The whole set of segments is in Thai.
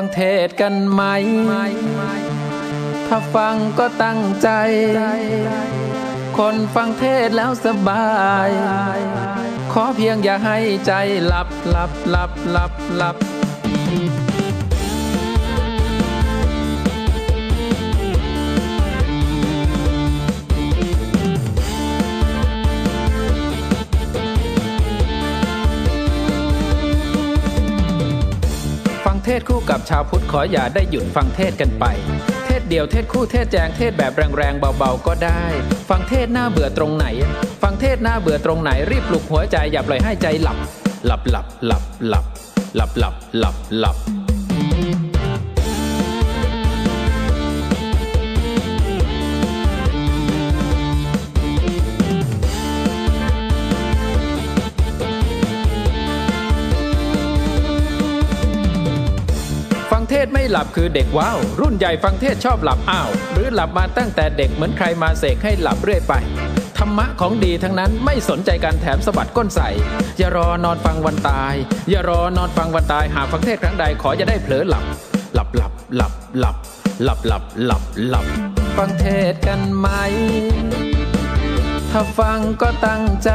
ฟังเทศกันไหม ถ้าฟังก็ตั้งใจ คนฟังเทศแล้วสบาย ขอเพียงอย่าให้ใจหลับหลับหลับหลับหลับ เทศคู่กับชาวพุทธขออย่าได้หยุดฟังเทศกันไป เทศเดียวเทศคู่เทศแจงเทศแบบแรงๆเบาๆก็ได้ ฟังเทศหน้าเบื่อตรงไหน ฟังเทศหน้าเบื่อตรงไหนรีบปลุกหัวใจอย่าปล่อยให้ใจหลับ หลับหลับหลับหลับหลับหลับหลับหลับ ศไม่หลับคือเด็กว้าว รุ่นใหญ่ฟังเทศชอบหลับอ้าว หรือหลับมาตั้งแต่เด็กเหมือนใครมาเสกให้หลับเรื่อยไป ธรรมะของดีทั้งนั้นไม่สนใจการแถมสะบัดก้นใส่ อย่ารอนอนฟังวันตาย อย่ารอนอนฟังวันตายหากฟังเทศครั้งใดขอจะได้เผลอหลับ หลับหลับหลับหลับหลับหลับหลับหลับฟังเทศกันไหม ถ้าฟังก็ตั้งใจ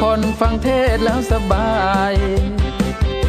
คนฟังเทศแล้วสบาย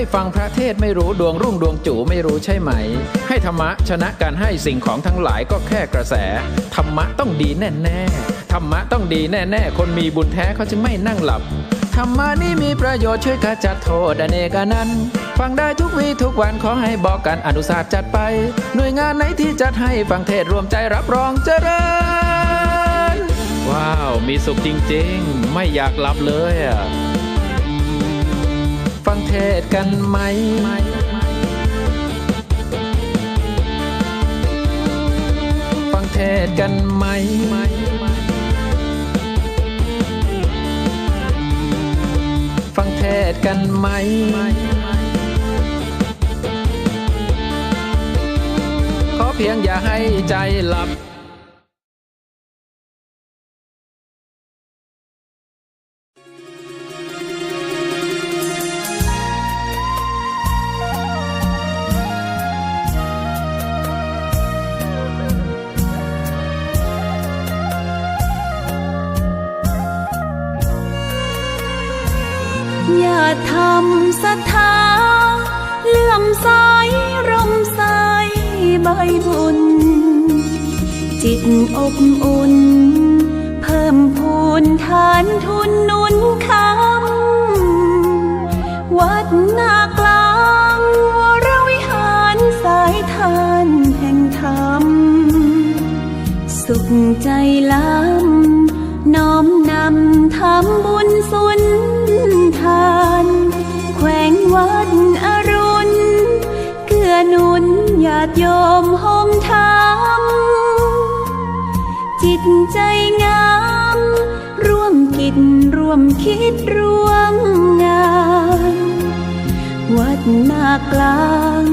ไม่ฟังพระเทศไม่รู้ดวงรุ่งดวงจู่ไม่รู้ใช่ไหม ให้ธรรมะชนะการให้สิ่งของทั้งหลายก็แค่กระแส ธรรมะต้องดีแน่ๆธรรมะต้องดีแน่ๆคนมีบุญแท้เขาจึงไม่นั่งหลับธรรมะนี่มีประโยชน์ช่วยขจัดโทษอเนกอนันฟังได้ทุกวีทุกวันขอให้บอกกันอนุสาสจัดไป หน่วยงานไหนที่จัดให้ฟังเทศรวมใจรับรองเจริญ ว้าว มีสุขจริงๆ ไม่อยากหลับเลยอะ ฟังเทศกันไหม ฟังเทศกันไหม ฟังเทศกันไหม ขอเพียงอย่าให้ใจหลับ อย่าทำศรัทธาเลื่อมใสร่มใสใบบุญ จิตอบอุ่น เพิ่มพูนฐานทุนนุนคำวัดนากลางวรวิหารสายทานแห่งธรรม สุขใจล้ำาติโยมห้องธรรมจิตใจงาม ร่วมกิจร่วมคิดร่วมงาน วัดนากลาง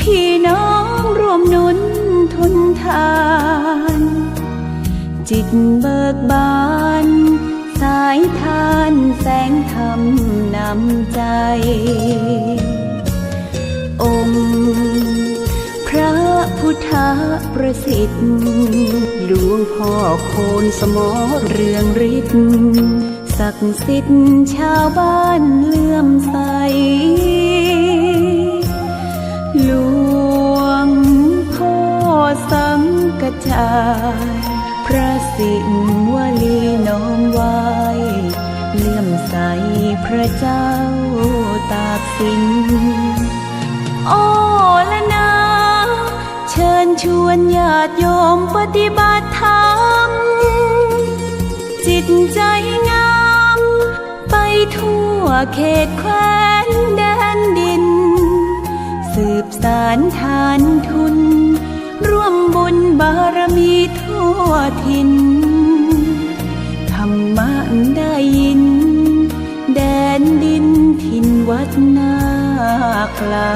พี่น้องร่วมหนุนทุนทาน จิตเบิกบาน สายทานแสงธรรมนำใจ พุทธประสิทธิ์หลวงพ่อโคนสมอเรืองฤทธิ์ศักดิ์สิทธิ์ชาวบ้านเลื่อมใสหลวงพ่อสังกจายพระสิวลีน้อมไว้เลื่อมใสพระเจ้าตากสินโอ้ละนา ชวนญาติโยมปฏิบัติธรรม จิตใจงาม ไปทั่วเขตแคว้นแดนดิน สืบสารทานทุน ร่วมบุญบารมีทั่วถิ่นธรรมะได้ยิน แดนดินถิ่นวัดนากลา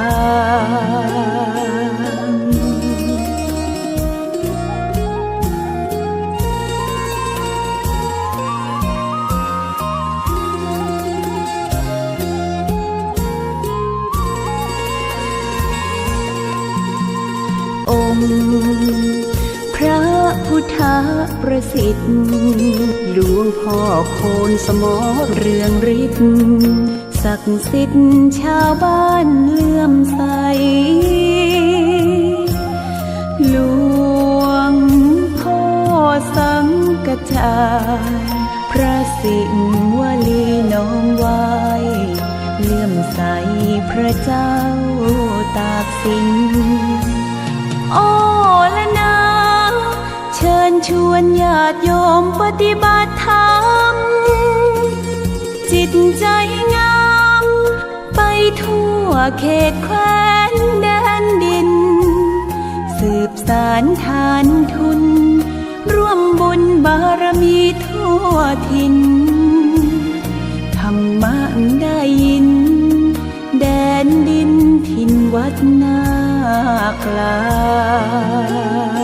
องค์ พระพุทธประสิทธิ์หลวงพ่อโคนสมอเรืองฤทธิ์ศักดิ์สิทธิ์ชาวบ้านเลื่อมใสหลวงพ่อสังกจายพระสิงห์วลีน้อมไว้เลื่อมใสพระเจ้าตากสิน โอ้ละนา เชิญชวนญาติโยมปฏิบัติธรรม จิตใจงาม ไปทั่วเขตแคว้นแดนดิน สืบสารทานทุน ร่วมบุญบารมีทั่วถิ่นธรรมะได้ยิน แดนดินถิ่นวัดนาากลา